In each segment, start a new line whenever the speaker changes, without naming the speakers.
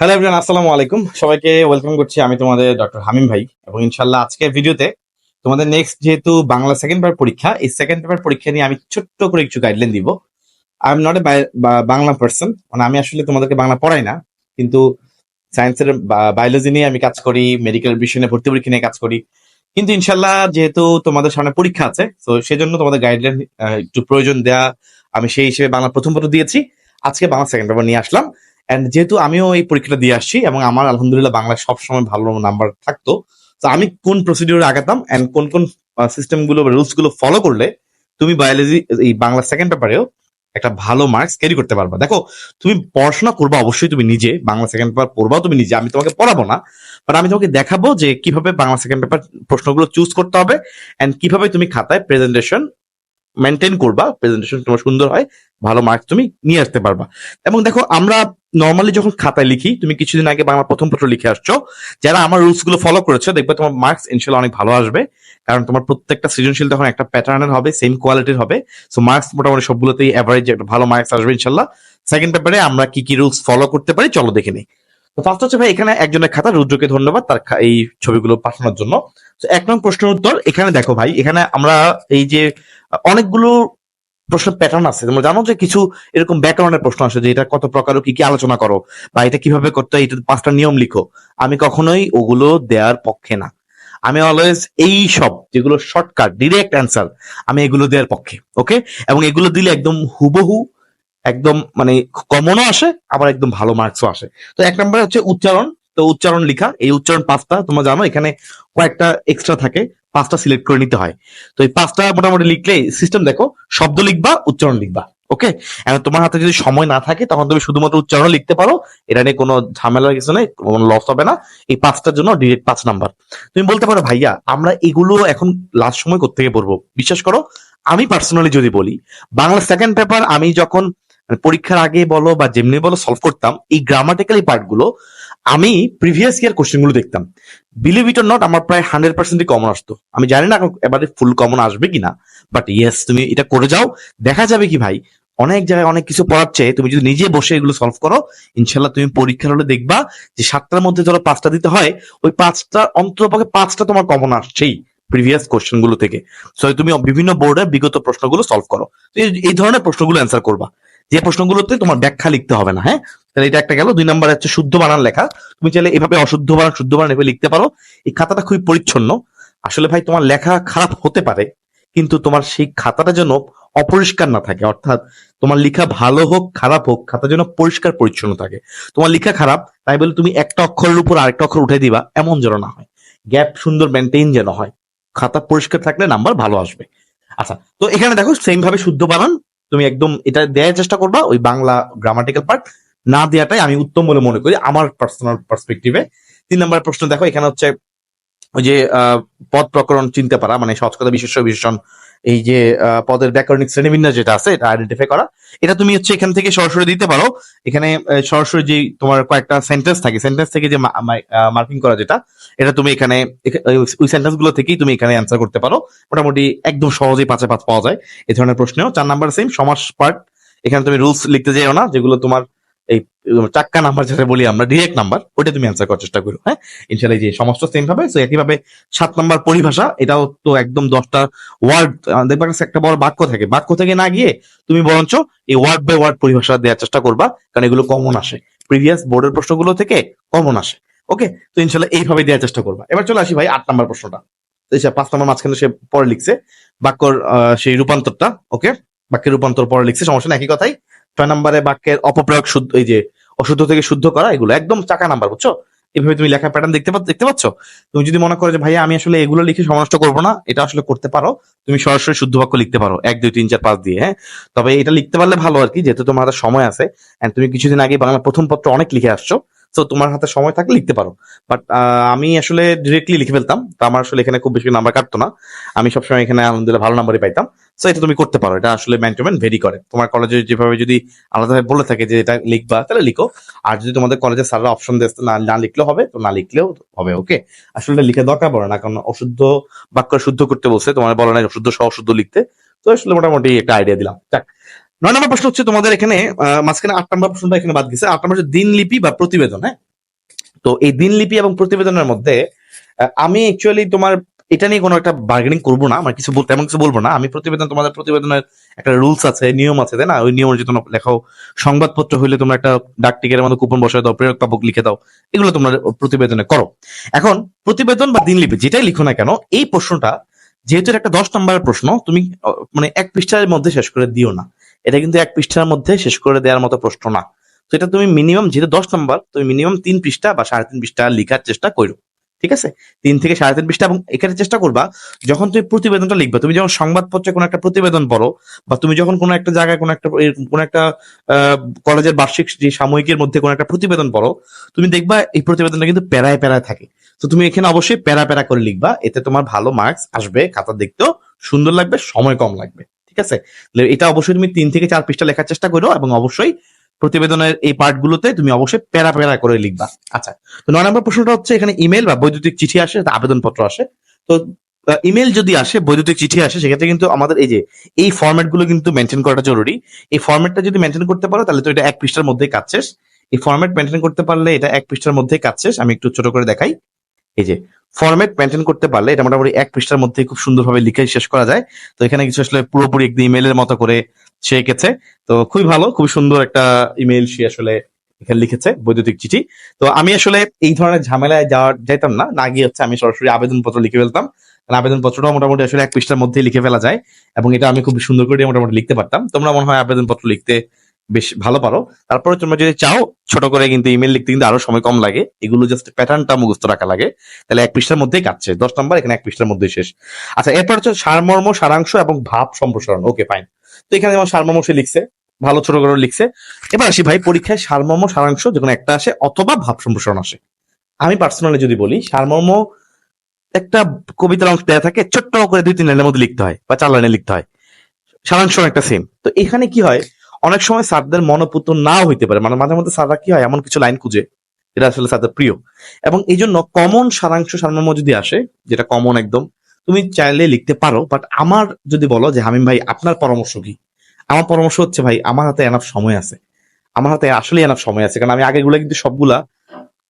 Hello everyone আসসালামু আলাইকুম। সবাইকে ওয়েলকাম করছি আমি তোমাদের ডক্টর হামিম ভাই। এবং ইনশাল্লাহ আজকের ভিডিওতে তোমাদের নেক্সট যেহেতু বাংলা সেকেন্ড পেপার পরীক্ষা, এই সেকেন্ড পেপার পরীক্ষা নিয়ে আমি ছোট্ট করে কিছু গাইডলাইন দিব। I am not a Bangla person মানে আমি আসলে তোমাদেরকে বাংলা পড়াই না, কিন্তু সায়েন্সের বায়োলজি নিয়ে আমি কাজ করি মেডিকেল বিষয় নিয়ে ভর্তি পরীক্ষা নিয়ে কাজ করি। কিন্তু ইনশাল্লাহ যেহেতু তোমাদের সামনে পরীক্ষা আছে তো সেজন্য তোমাদের গাইডলাইন একটু প্রয়োজন দেয়া, আমি সেই হিসেবে বাংলা প্রথম পত্র দিয়েছি। আজকে বাংলা সেকেন্ড পেপার নিয়ে আসলাম। এন্ড যেহেতু আমিও এই পরীক্ষাটা দিয়ে আসছি এবং আমার আলহামদুলিল্লাহ বাংলায় সবসময় ভালো নাম্বার থাকতো, তো আমি কোন প্রসিডিউর আগাতাম এন্ড কোন কোন সিস্টেমগুলো রুলসগুলো ফলো করলে তুমি বায়োলজি এই বাংলা সেকেন্ড পেপারেও একটা ভালো মার্কস ক্যারি করতে পারবা। দেখো, তুমি পড়াশোনা করবা অবশ্যই তুমি নিজে, বাংলা সেকেন্ড পেপার পড়বাও তুমি নিজে, আমি তোমাকে পড়াবো না বাট আমি তোমাকে দেখাবো যে কীভাবে বাংলা সেকেন্ড পেপার প্রশ্নগুলো চুজ করতে হবে এন্ড কীভাবে তুমি খাতায় প্রেজেন্টেশন মেনটেন করবা প্রেজেন্টেশন তোমার সুন্দর হয়, ভালো মার্কস তুমি নিয়ে আসতে পারবা। এবং দেখো, আমরা নর্মালি যখন খাতায় লিখি, তুমি কিছুদিন আগে বাংলা প্রথম পত্র লিখে আসছো, যারা আমার রুলসগুলো ফলো করেছ, দেখবে তোমার মার্কস ইনশাল্লাহ অনেক ভালো আসবে। কারণ তোমার প্রত্যেকটা সৃজনশীল তখন একটা প্যাটার্নের হবে সেম কোয়ালিটির হবে। সো মার্কস মোটামুটি সবগুলোতেই অ্যাভারেজ একটা ভালো মার্কস আসবে ইনশাল্লাহ সেকেন্ড পেপারে আমরা কি কি রুলস ফলো করতে পারি, চলো দেখে নিই। তো ফার্স্ট হচ্ছে ভাই, এখানে একজনের খাতা, রুদ্রকে ধন্যবাদ তার এই ছবিগুলো পাঠানোর জন্য। তো এক নং প্রশ্নের উত্তর, এখানে দেখো ভাই, এখানে আমরা এই যে অনেকগুলো প্রশ্ন প্যাটার্ন আছে। তোমরা জানো যে কিছু এরকম ব্যাকরণের প্রশ্ন আসে যে এটা কত প্রকার কি কি আলোচনা করো বা এটা কীভাবে করতে হয়, এটা পাঁচটা নিয়ম লিখো। আমি কখনোই ওগুলো দেওয়ার পক্ষে না। আমি অলওয়েজ এই সব যেগুলো শর্টকাট ডিরেক্ট অ্যান্সার আমি এগুলো দেওয়ার পক্ষে ওকে এবং এগুলো দিলে একদম হুবহু, একদম মানে কমনও আসে, আবার একদম ভালো মার্কসও আসে। তো এক নম্বরে হচ্ছে উচ্চারণ। তো উচ্চারণ লিখা, এই উচ্চারণ পাঁচটা তোমরা জানো, এখানে কয়েকটা এক্সট্রা থাকে, পাঁচটা সিলেক্ট করে নিতে হয়। তো এই পাঁচটা মোটামুটি লিখলে সিস্টেম দেখো, শব্দ লিখবা, উচ্চারণ লিখবা ওকে এখন তোমার হাতে যদি সময় না থাকে, তখন তুমি শুধুমাত্র উচ্চারণ লিখতে পারো, এটা নিয়ে কোনো ঝামেলার কিছু নেই, কোনো লস হবে না, এই পাঁচটার জন্য ডিরেক্ট পাঁচ নাম্বার তুমি বলতে পারো, ভাইয়া, আমরা এগুলো এখন লাস্ট সময় কোথেকে পড়ব? বিশ্বাস করো, আমি পার্সোনালি যদি বলি, বাংলা সেকেন্ড পেপার আমি যখন পরীক্ষার আগে বলো বা যেমনি বলো সলভ করতাম, এই গ্রামাটিক্যালি পার্টগুলো আমি প্রিভিয়াস ইয়ার কোশ্চেনগুলো দেখতাম। বিলিভ ইট নট আমার প্রায় হান্ড্রেড পার্সেন্টই কমন আসতো। আমি জানি না এবারে ফুল কমন আসবে কিনা বাট ইয়েস তুমি এটা করে যাও। দেখা যাবে কি ভাই, অনেক জায়গায় অনেক কিছু পড়াচ্ছে তুমি যদি নিজে বসে এগুলো সলভ করো, ইনশাল্লাহ তুমি পরীক্ষার হলে দেখবা যে সাতটার মধ্যে ধরো পাঁচটা দিতে হয়, ওই পাঁচটা অন্ততপক্ষে পাঁচটা তোমার কমন আসছেই প্রিভিয়াস কোশ্চেনগুলো থেকে। তুমি বিভিন্ন বোর্ডের বিগত প্রশ্নগুলো সলভ করো। এই ধরনের প্রশ্নগুলো অ্যান্সার করবা। যে প্রশ্নগুলোতে তোমার ব্যাখ্যা লিখতে হবে না হ্যাঁ? তাহলে এটা একটা গেল। দুই নাম্বার হচ্ছে শুদ্ধ বানান লেখা। তুমি চাইলে এভাবে অশুদ্ধ বানান, শুদ্ধ বানান এভাবে লিখতে পারো। এই খাতাটা খুবই পরিচ্ছন্ন। আসলে ভাই, তোমার লেখা খারাপ হতে পারে, কিন্তু তোমার সেই খাতাটা যেন অপরিষ্কার না থাকে। অর্থাৎ তোমার লেখা ভালো হোক, খারাপ হোক, খাতা যেন পরিষ্কার, পরিচ্ছন্ন থাকে। তোমার লেখা খারাপ, তাই বলে তুমি একটা অক্ষরের উপর আরেকটা অক্ষর উঠে দিবা, এমন যেন না হয়। গ্যাপ সুন্দর মেনটেইন যেন হয়। খাতা পরিষ্কার থাকলে নাম্বার ভালো আসবে। আচ্ছা তো এখানে দেখো সেম ভাবে শুদ্ধ বানান তুমি একদম এটা দেওয়ার চেষ্টা করবা ওই বাংলা গ্রামাটিক্যাল পার্ট না দেওয়াটাই আমি উত্তম বলে মনে করি আমার পার্সোনাল পার্সপেক্টিভে তিন নম্বর প্রশ্ন দেখো, এখানে হচ্ছে ওই যে পদ প্রকরণ চিনতে পারা মানে সচকতা বিশেষ বিশেষণ এই যে পদের ব্যাকরণিক শ্রেণীবিন্যাস যেটা আছে, এটা আইডেন্টিফাই করা। এটা তুমি হচ্ছে এখান থেকে সরাসরি দিতে পারো। এখানে সরাসরি যে তোমার কয়েকটা সেন্টেন্স থাকে সেন্টেন্স থেকে যে মার্কিং করা যেটা, এটা তুমি এখানে ওই- সেন্টেন্সগুলো থেকেই তুমি এখানে অ্যান্সার করতে পারো। মোটামুটি একদম সহজেই পাঁচে পাঁচ পাওয়া যায়। এই ধরনের প্রশ্নেও চার নাম্বার সেম সমাস পার্ট এখানে তুমি রুলস লিখতে যাও না, যেগুলো তোমার এই চাক্কা নাম্বার যেটা বলি আমরা ডিরেক্ট নাম্বার ওটা তুমি অ্যান্সার করার চেষ্টা করো হ্যাঁ? ইনশাল্লাহ যে সমস্ত সেম ভাবে তো একইভাবে সাত নাম্বার পরিভাষা, এটাও তো একদম দশটা ওয়ার্ড দেখবা একটা বড় বাক্য থাকে, বাক্য থেকে না গিয়ে তুমি বরঞ্চ এই ওয়ার্ড বাই ওয়ার্ড পরিভাষা দেওয়ার চেষ্টা করবা, কারণ এগুলো কমন আসে। প্রিভিয়াস বোর্ডের প্রশ্নগুলো থেকে কমন আসে ওকে তো ইনশাল্লাহ এইভাবে দেওয়ার চেষ্টা করবা। এবার চলে আসি ভাই আট নাম্বার প্রশ্নটা। পাঁচ নাম্বার মাঝখানে সে পরে লিখছে, বাক্যর সেই রূপান্তরটা ওকে বাক্যের রূপান্তর পরে লিখছে, সমস্যা না একই কথাই। ছয় নম্বরে বাক্যের অপপ্রয়োগ শুদ্ধ এই যে অশুদ্ধ থেকে শুদ্ধ করা, এগুলো একদম চাকা নাম্বার, বুঝছ? এভাবে তুমি লেখা প্যাটার্ন দেখতে পা- দেখতে পাচ্ছ? তুমি যদি মনে করো যে, ভাইয়া, আমি আসলে এগুলো লিখে সমানষ্ট করব না, এটা আসলে করতে পারো, তুমি সরাসরি শুদ্ধ বাক্য লিখতে পারো, এক, দুই, তিন, চার, পাঁচ দিয়ে হ্যাঁ? তবে এটা লিখতে পারলে ভালো আর কি, যেহেতু তোমার সময় আছে তুমি কিছুদিন আগে বাংলা প্রথম পত্র অনেক লিখে আসছো তো তোমার হাতে সময় থাকলে লিখতে পারো। বাট আমি আসলে ডিরেক্টলি লিখে ফেলতাম। তো আমার আসলে এখানে খুব বেশি নাম্বার কাটতো না। আমি সবসময় এখানে আলহামদুলিল্লাহ ভালো নাম্বারই পাইতাম। তো এটা তুমি করতে পারো। এটা আসলে ম্যান টু ম্যান ভেরি করে। তোমার কলেজে যেভাবে যদি আলাদাভাবে বলে থাকে যে এটা লিখবা, তাহলে লিখো। আর যদি তোমাদের কলেজে স্যাররা অপশন দেয়, না না লিখলেও হবে, তো না লিখলেও হবে ওকে আসলে লিখে দরকার পড়ে না। কারণ অশুদ্ধ বাক্য শুদ্ধ করতে বলছে, তোমার বলে না অশুদ্ধ সহ অশুদ্ধ লিখতে। তো আসলে মোটামুটি একটা আইডিয়া দিলাম। যাক। নয় নম্বর প্রশ্ন হচ্ছে তোমাদের এখানে মাঝখানে আট নম্বর প্রশ্নটা এখানে বাদ গেছে। আট নম্বর হচ্ছে দিনলিপি বা প্রতিবেদন হ্যাঁ? তো এই দিনলিপি এবং প্রতিবেদনের মধ্যে আমি অ্যাকচুয়ালি তোমার এটা নিয়ে কোনো একটা বার্গেনিং করব না, আমার কিছু বলতে এমন কিছু বলব না। আমি প্রতিবেদন, তোমাদের প্রতিবেদনের একটা রুলস আছে, নিয়ম আছে, তাই না? ওই নিয়ম অনুযায়ী তোমরা লেখাও সংবাদপত্র হইলে তোমরা একটা ডাক টিকেটের মধ্যে কুপন বসায় দাও, প্রেরক পাবক লিখে দাও, এগুলো তোমরা প্রতিবেদনে করো। এখন প্রতিবেদন বা দিনলিপি যেটাই লিখো না কেন, এই প্রশ্নটা যেহেতু একটা দশ নম্বরের প্রশ্ন, তুমি মানে এক পৃষ্ঠার মধ্যে শেষ করে দিও না। এটা কিন্তু এক পৃষ্ঠার মধ্যে শেষ করে দেওয়ার মতো প্রশ্ন না। তো এটা তুমি মিনিমাম যেহেতু দশ নম্বর, তুমি মিনিমাম তিন পৃষ্ঠা বা সাড়ে তিন পৃষ্ঠা লেখার চেষ্টা করো, ঠিক আছে? তিন থেকে সাড়ে তিন পৃষ্ঠা এবং এখানে চেষ্টা করবা, যখন তুমি প্রতিবেদনটা লিখবে, তুমি যখন সংবাদপত্রে কোনো একটা প্রতিবেদন পড়ো বা তুমি যখন কোনো একটা জায়গায় কোনো একটা কোনো একটা কলেজের বার্ষিক যে সাময়িকের মধ্যে কোনো একটা প্রতিবেদন পড়ো, তুমি দেখবা এই প্রতিবেদনটা কিন্তু প্যারায় প্যারায় থাকে। তো তুমি এখানে অবশ্যই প্যারা প্যারা করে লিখবা, এতে তোমার ভালো মার্কস আসবে, খাতা দেখতেও সুন্দর লাগবে, সময় কম লাগবে। ঠিক আছে? এটা অবশ্যই তুমি তিন থেকে চার পৃষ্ঠা লেখার চেষ্টা করো এবং অবশ্যই প্রতিবেদনের এই পার্ট গুলোতে তুমি অবশ্যই প্যারা প্যারা করে লিখবা। আচ্ছা তো নয় নম্বর প্রশ্নটা হচ্ছে এখানে ইমেল বা বৈদ্যুতিক চিঠি আসে আবেদনপত্র আসে। তো ইমেল যদি আসে, বৈদ্যুতিক চিঠি আসে, সেক্ষেত্রে কিন্তু আমাদের এই যে, এই ফরম্যাটগুলো কিন্তু মেনটেন করাটা জরুরি। এই ফরম্যাটটা যদি মেনটেন করতে পারো, তাহলে তো এটা এক পৃষ্ঠার মধ্যেই কাজ শেষ। এই ফরম্যাট মেনটেন করতে পারলে এটা এক পৃষ্ঠার মধ্যেই কাজ শেষ। আমি একটু ছোট করে দেখাই। এই যে ফরম্যাট মেনটেন করতে পারলে এটা মোটামুটি এক পৃষ্ঠার মধ্যে খুব সুন্দরভাবে লিখে শেষ করা যায়। তো এখানে কিছু আসলে পুরোপুরি একদম ইমেলের মতো করে সে এঁকেছে। তো খুবই ভালো, খুবই সুন্দর একটা ইমেল সে আসলে এখানে লিখেছে, বৈদ্যুতিক চিঠি। তো আমি আসলে এই ধরনের ঝামেলায় যাওয়ার যাইতাম না না গিয়ে হচ্ছে আমি সরাসরি আবেদনপত্র লিখে ফেলতাম। কারণ আবেদনপত্রটা মোটামুটি আসলে এক পৃষ্ঠার মধ্যেই লিখে ফেলা যায় এবং এটা আমি খুব সুন্দর করে মোটামুটি লিখতে পারতাম। তোমরা মনে হয় আবেদনপত্র লিখতে বেশ ভালো পারো। তারপরে তোমরা যদি চাও, ছোট করে কিন্তু ইমেল লিখতে কিন্তু আরও সময় কম লাগে। এগুলো জাস্ট প্যাটার্নটা মুখস্থ রাখা লাগে। তাহলে এক পৃষ্ঠার মধ্যেই কাটছে। দশ নম্বর, এখানে এক পৃষ্ঠার মধ্যেই শেষ। আচ্ছা এরপর হচ্ছে সারমর্ম, সারাংশ এবং ভাব সম্প্রসারণ। ওকে ফাইন তো এখানে যেমন সারমর্ম সে লিখছে, ভালো ছোট করে লিখছে। এবার আসি ভাই, পরীক্ষায় সারমর্ম, সারাংশ যে কোনো একটা আসে, অথবা ভাব সম্প্রসারণ আসে। আমি পার্সোনালি যদি বলি, সারমর্ম একটা কবিতার অংশ দেওয়া থাকে, ছোট্ট করে দুই তিন লাইনের মধ্যে লিখতে হয়, বা চার লাইনে লিখতে হয়। সারাংশ একটা সেম তো এখানে কি হয় অনেক সময় স্যারদের মনোপুত নাও হইতে পারে। মানে মাঝে মধ্যে স্যাররা কি হয়? এমন কিছু লাইন খুঁজে। যেটা আসলে স্যারদের প্রিয়। এবং এই জন্য কমন সারাংশ সারমর্ম যদি আসে, যেটা কমন একদম, তুমি চাইলে লিখতে পারো বাট আমার যদি বলো যে, হামিম ভাই, আপনার পরামর্শ কি? আমার পরামর্শ হচ্ছে, ভাই, আমার হাতে এনাফ সময় আছে। আমার হাতে আসলে এনাফ সময় আছে, কারণ আমি আগেগুলো কিন্তু সবগুলা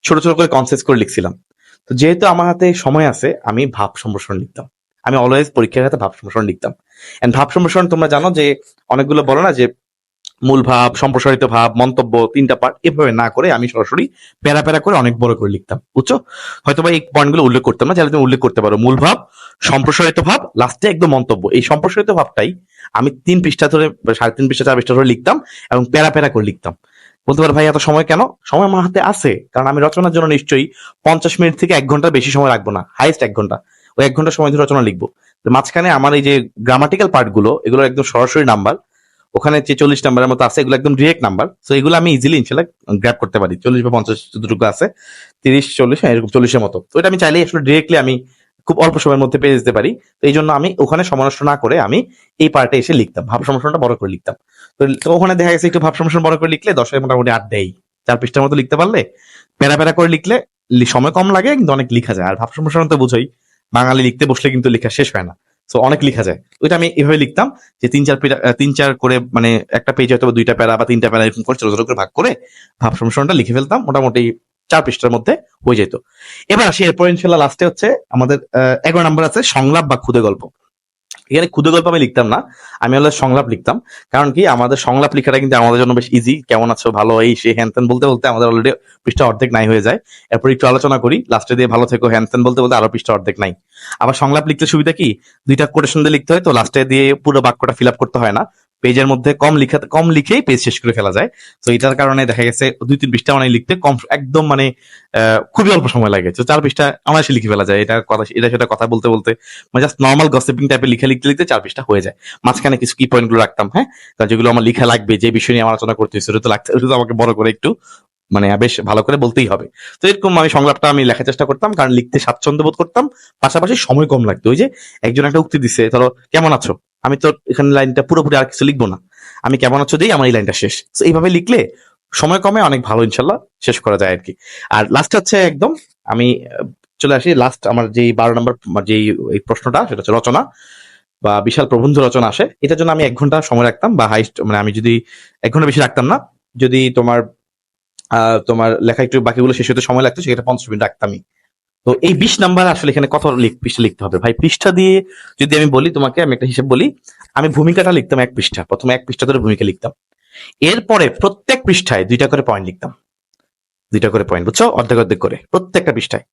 ছোট ছোট করে কনসেস করে লিখছিলাম। তো যেহেতু আমার হাতে সময় আছে, আমি ভাব সম্প্রসারণ লিখতাম। আমি অলওয়েজ পরীক্ষার হাতে ভাব সম্প্রসারণ লিখতাম। এন্ড ভাব সম্প্রসারণ তোমরা জানো যে, অনেকগুলো বলো না যে মূল ভাব, সম্প্রসারিত ভাব, মন্তব্য তিনটা পার্ট এভাবে না করে আমি সরাসরি প্যারা প্যারা করে অনেক বড় করে লিখতাম, বুঝছ? হয়তো বা এই পয়েন্টগুলো উল্লেখ করতাম না যাহলে তুমি উল্লেখ করতে পারো। মূল ভাব, সম্প্রসারিত ভাব লাস্টে একদম মন্তব্য। এই সম্প্রসারিত ভাবটাই আমি তিন পৃষ্ঠা ধরে, সাড়ে তিন পৃষ্ঠা, চার পৃষ্ঠা ধরে লিখতাম এবং প্যারা প্যারা করে লিখতাম। বলতে পারো ভাই, এত সময় কেন? সময় আমার হাতে আছে, কারণ আমি রচনার জন্য নিশ্চয়ই পঞ্চাশ মিনিট থেকে এক ঘণ্টা বেশি সময় রাখব না হাইস্ট এক ঘণ্টা। ওই এক ঘণ্টা সময় ধরে রচনা লিখব। মাঝখানে আমার এই যে গ্রামাটিক্যাল পার্টগুলো এগুলো একদম সরাসরি নাম্বার ওখানে যে চল্লিশ নাম্বারের মতো আছে এগুলো একদম ডিরেক্ট নাম্বার। তো এগুলো আমি ইজিলি ইনশাল্লাহ গ্র্যাপ করতে পারি। চল্লিশ বা পঞ্চাশ যতটুকু আছে তিরিশ চল্লিশ হ্যাঁ, এরকম চল্লিশের মতো। তো এটা আমি চাইলেই আসলে ডিরেক্টলি আমি খুব অল্প সময়ের মধ্যে পেয়ে যেতে পারি। তো এই জন্য আমি ওখানে সমানষ্ট না করে আমি এই পার্টে এসে লিখতাম। ভাব সমস্যাটা বড় করে লিখতাম। তো ওখানে দেখা গেছে একটু ভাব সমস্যা বড় করে লিখলে দশের মোটামুটি আট দেয়। চার পৃষ্ঠার মতো লিখতে পারলে প্যারা প্যারা করে লিখলে সময় কম লাগে কিন্তু অনেক লিখা যায়। আর ভাব সমস্যা তো বুঝোই। বাঙালি লিখতে বসলে কিন্তু লেখা শেষ হয় না। তো অনেক লিখা যায়। ওইটা আমি এভাবে লিখতাম যে তিন চার তিন চার করে মানে একটা পেজ হয়তো দুইটা প্যারা বা তিনটা প্যারা এরকম করে ছোট ছোট করে ভাগ করে ভাব সমসরণটা লিখে ফেলতাম। মোটামুটি চার পৃষ্ঠার মধ্যে হয়ে যেত। এবার আসি এরপর ইনশাল্লাহ লাস্টে হচ্ছে আমাদের এগারো নাম্বার আছে সংলাপ বা খুদে গল্প। এখানে ক্ষুদে গল্প আমি লিখতাম না, আমি হলে সংলাপ লিখতাম। কারণ কি? আমাদের সংলাপ লেখাটা কিন্তু আমাদের জন্য বেশ ইজি কেমন আছো? ভালো? এই সে হ্যান ত্যান বলতে বলতে আমাদের অলরেডি পৃষ্ঠা অর্ধেক নাই হয়ে যায়। এরপর একটু আলোচনা করি। লাস্টে দিয়ে ভালো থেকো। হ্যান ত্যান বলতে বলতে আরও পৃষ্ঠা অর্ধেক নাই। আবার সংলাপ লিখতে সুবিধা কি? দুইটা কোটেশন দিয়ে লিখতে হয়, তো লাস্টে দিয়ে পুরো বাক্যটা ফিল আপ করতে হয় না। পেজের মধ্যে কম লিখা, কম লিখেই পেজ শেষ করে ফেলা যায়। তো এটার কারণে দেখা গেছে দুই তিন পৃষ্ঠা মানে লিখতে কম, একদম মানে খুবই অল্প সময় লাগে। তো চার পৃষ্ঠা অনায়াসে লিখে ফেলা যায়। এটা কথা এটা সেটা কথা বলতে বলতে মানে জাস্ট নর্মাল গসিপিং টাইপের লিখে, লিখতে লিখতে চার পৃষ্ঠা হয়ে যায়। মাঝখানে কিছু কি পয়েন্টগুলো রাখতাম হ্যাঁ? কারণ যেগুলো আমার লিখা লাগবে, যে বিষয় নিয়ে আমার আলোচনা করতে সেটা তো লাগতে তো আমাকে বড় করে একটু মানে বেশ ভালো করে বলতেই হবে। তো এরকম আমি সংলাপটা আমি লেখার চেষ্টা করতাম, কারণ লিখতে স্বাচ্ছন্দ্য বোধ করতাম। পাশাপাশি সময় কম লাগতো। ওই যে একজন একটা উক্তি দিছে, ধরো, কেমন আছো? আমি তো এখানে লাইনটা পুরোপুরি আর কিছু লিখব না। আমি কেমন আছো দিই, আমার এই লাইনটা শেষ। তো এইভাবে লিখলে সময় কমে, অনেক ভালো, ইনশাল্লাহ, শেষ করা যায় আর কি আর লাস্ট হচ্ছে একদম, আমি চলে আসি লাস্ট আমার যেই বারো নম্বর যেই, এই প্রশ্নটা, সেটা হচ্ছে রচনা, বা বিশাল প্রবন্ধ রচনা আসে। এটার জন্য আমি এক ঘণ্টা সময় রাখতাম, বা হাইস্ট মানে আমি যদি এক ঘণ্টা বেশি রাখতাম না, যদি তোমার তোমার লেখা একটু বাকিগুলো শেষ হতে সময় লাগতো সেটা পঞ্চাশ মিনিট রাখতামই। তো এই বিশ নাম্বার আসলে এখানে কত পৃষ্ঠা লিখতে হবে? ভাই, পৃষ্ঠা দিয়ে যদি আমি বলি, তোমাকে আমি একটা হিসেব বলি, আমি ভূমিকাটা লিখতাম এক পৃষ্ঠা। প্রথমে এক পৃষ্ঠা ধরে ভূমিকা লিখতাম। এরপরে প্রত্যেক পৃষ্ঠায় দুইটা করে পয়েন্ট লিখতাম। দুইটা করে পয়েন্ট বুঝছ? অর্ধেক অর্ধেক করে, প্রত্যেকটা পৃষ্ঠায়।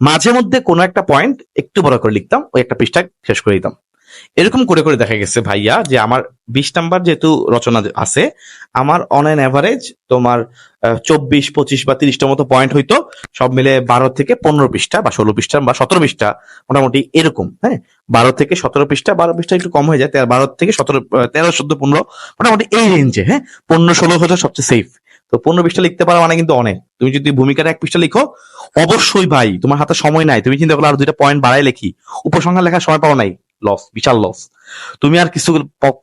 মাঝে মধ্যে কোনো একটা পয়েন্ট একটু বড় করে লিখতাম, ওই একটা পৃষ্ঠায় শেষ করে দিতাম। এরকম করে করে দেখা গেছে ভাইয়া যে আমার বিশ নাম্বার যেহেতু রচনা আছে, আমার অন অ্যান অ্যাভারেজ তোমার চব্বিশ, পঁচিশ বা তিরিশটা মতো পয়েন্ট হইতো, সব মিলে বারো থেকে পনেরো পৃষ্ঠা বা ষোলো পৃষ্ঠা বা সতেরো পৃষ্ঠা, মোটামুটি এরকম হ্যাঁ? বারো থেকে সতেরো পৃষ্ঠা, বারো পৃষ্ঠা একটু কম হয়ে যায় বারো থেকে সতেরো তেরো, চোদ্দ, পনেরো, মোটামুটি এই রেঞ্জে হ্যাঁ? পনেরো, ষোলো হচ্ছে সবচেয়ে সেফ তো পনেরো পৃষ্ঠা লিখতে পারো মানে কিন্তু অনেক। তুমি যদি ভূমিকার এক পৃষ্ঠা লিখো, অবশ্যই ভাই, তোমার হাতে সময় নাই। তুমি চিন্তা করলে আর দুইটা পয়েন্ট বাড়াই লিখি। উপসংহার লেখার সময় পাও নাই। লস বিশাল লস তুমি আর কিছু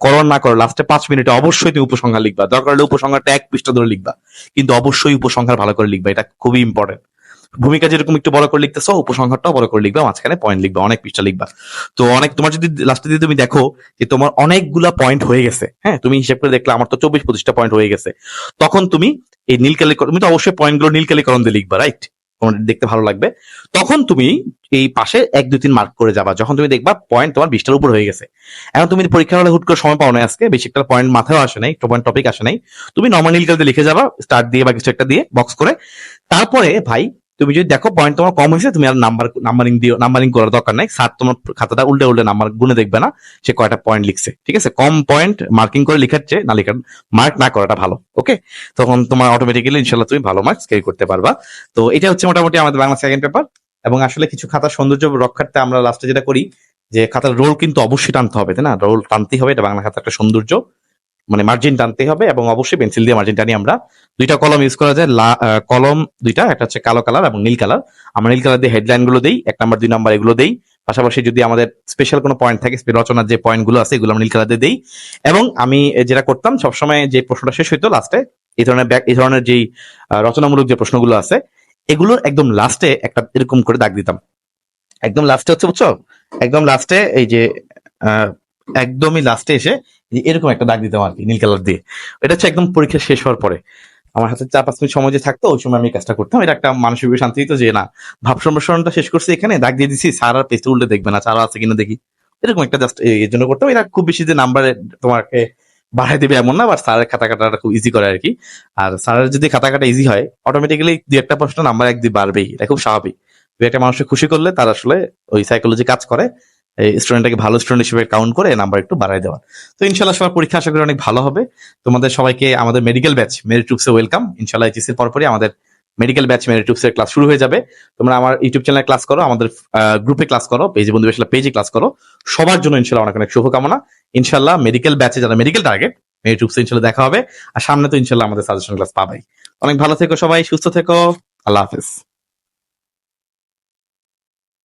করো না করো লাস্টে পাঁচ মিনিটে অবশ্যই তুমি উপসংহার লিখবা। দরকার হলে উপসংহারটা এক পৃষ্ঠা ধরে লিখবা। কিন্তু অবশ্যই উপসংহার ভালো করে লিখবা, এটা খুবই ইম্পর্টেন্ট ভূমিকা যেরকম একটু বড় করে লিখতেছো, উপসংহারটাও বড় করে লিখবা, মাঝখানে পয়েন্ট লিখবা, অনেক পৃষ্ঠা লিখবা। তো অনেক তোমার যদি লাস্টে দিয়ে তুমি দেখো যে তোমার অনেকগুলা পয়েন্ট হয়ে গেছে হ্যাঁ তুমি হিসেব করে দেখলে আমার তো চব্বিশ পঁচিশটা পয়েন্ট হয়ে গেছে, তখন তুমি এই নীল কালি তুমি তো অবশ্যই পয়েন্টগুলো নীল কালিকরণ দিয়ে লিখবা রাইট তোমার দেখতে ভালো লাগবে। তখন তুমি এই পাশে এক, দুই, তিন মার্ক করে যাবা। যখন তুমি দেখবা পয়েন্ট তোমার বিশটার উপর হয়ে গেছে। এখন তুমি পরীক্ষা হলে হুট করে সময় পাও না আজকে, বেশি একটা পয়েন্ট মাথায় আসে নাই পয়েন্ট টপিক আসে নাই। তুমি নর্মাল নীল লিখে যাবা স্টার্ট দিয়ে বা কিছু একটা দিয়ে বক্স করে। তারপরে ভাই তুমি যদি দেখো পয়েন্ট তোমার কম হয়েছে, তুমি আর নাম্বার নাম্বারিং দিও নাম্বারিং করার দরকার নাই। স্যার তোমার খাতাটা উল্টে উল্টে নাম্বার গুনে দেখবে না, সে কয়টা পয়েন্ট লিখছে। ঠিক আছে? কম পয়েন্ট মার্কিং করে লিখাচ্ছে, না লিখার মার্ক না করাটা ভালো ওকে তখন তোমার অটোমেটিক্যালি ইনশাল্লাহ তুমি ভালো মার্কস ক্যারি করতে পারবা। তো এটা হচ্ছে মোটামুটি আমাদের বাংলা সেকেন্ড পেপার এবং আসলে কিছু খাতার সৌন্দর্য রক্ষার্থে আমরা লাস্টে যেটা করি, যে খাতার রোল কিন্তু অবশ্যই টানতে হবে, তাই না? রোল টানতেই হবে, এটা বাংলা খাতার একটা সৌন্দর্য। মানে মার্জিন টানতে হবে এবং অবশ্যই পেন্সিল দিয়ে মার্জিন টানি আমরা দুইটা কলম ইউজ করা যায়। কলম দুইটা একটা হচ্ছে কালো কালার এবং নীল কালার আমরা নীল কালার দিয়ে হেডলাইনগুলো দেই এক নাম্বার দুই নাম্বার এগুলো দেই। পাশাপাশি যদি আমাদের স্পেশাল কোনো পয়েন্ট থাকে রচনার যে পয়েন্টগুলো আছে এগুলো আমরা নীল কালার দিয়ে দেই। এবং আমি যেটা করতাম সবসময় যে প্রশ্নটা শেষ হইতো লাস্টে এই ধরনের এই ধরনের আহ, রচনামূলক যে প্রশ্নগুলো আছে এগুলোর একদম লাস্টে একটা এরকম করে দাগ দিতাম। একদম লাস্টে হচ্ছে বুঝছ? একদম লাস্টে এই যে একদমই লাস্টে এসে এরকম একটা দাগ দিতাম আর কি নীল কালার দিয়ে। এটা হচ্ছে একদম পরীক্ষা শেষ হওয়ার পরে। আমার হাতে চার পাঁচ মিনিট সময় যে থাকতো, ওই সময় আমি কাজটা করতাম। এটা একটা মানসিক শান্তি দিত যে, না, ভাব সম্প্রসারণটা শেষ করছি এখানে, দাগ দিয়ে দিছি স্যার আর পেস্টে উল্টে দেখবে না চারও আছে কিনা দেখি। এরকম একটা জাস্ট এর জন্য করতাম। এটা খুব বেশি যে নাম্বারে তোমাকে বাড়াই দেবে এমন না বা স্যারের খাতা কাটাটা খুব ইজি করে আর কি আর স্যারের যদি খাতা কাটা ইজি হয় অটোমেটিক্যালি দুই একটা প্রশ্ন নাম্বার এক বাড়বেই। এটা খুব স্বাভাবিক। দুই একটা মানুষকে খুশি করলে তার আসলে ওই সাইকোলজি কাজ করে। স্টুডেন্টটাকে ভালো স্টুডেন্ট হিসেবে কাউন্ট করে নাম্বার একটু বাড়াই দেওয়া তো ইনশাল্লাহ সবার পরীক্ষা আশা করি অনেক ভালো হবে। তোমাদের সবাইকে আমাদের মেডিকেল ব্যাচ মেরি টুপসে ওয়েলকাম ইনশাল্লাহ এইচএসির পরপরই আমাদের মেডিকেল ব্যাচ মেরি টুপসের ক্লাস শুরু হয়ে যাবে। তোমরা আমার ইউটিউব চ্যানেলে ক্লাস করো, আমাদের গ্রুপে ক্লাস করো পেজে বন্ধু বেশলা পেজে ক্লাস করো। সবার জন্য ইনশাল্লাহ অনেক অনেক শুভকামনা। ইনশাল্লাহ মেডিকেল ব্যাচে যারা মেডিকেল টার্গেট মেরি টুপসে ইনশাল্লাহ দেখা হবে। আর সামনে তো ইনশাল্লাহ আমাদের সাজেশন ক্লাস পাবাই। অনেক ভালো থেকো সবাই, সুস্থ থেকো। আল্লাহ হাফেজ।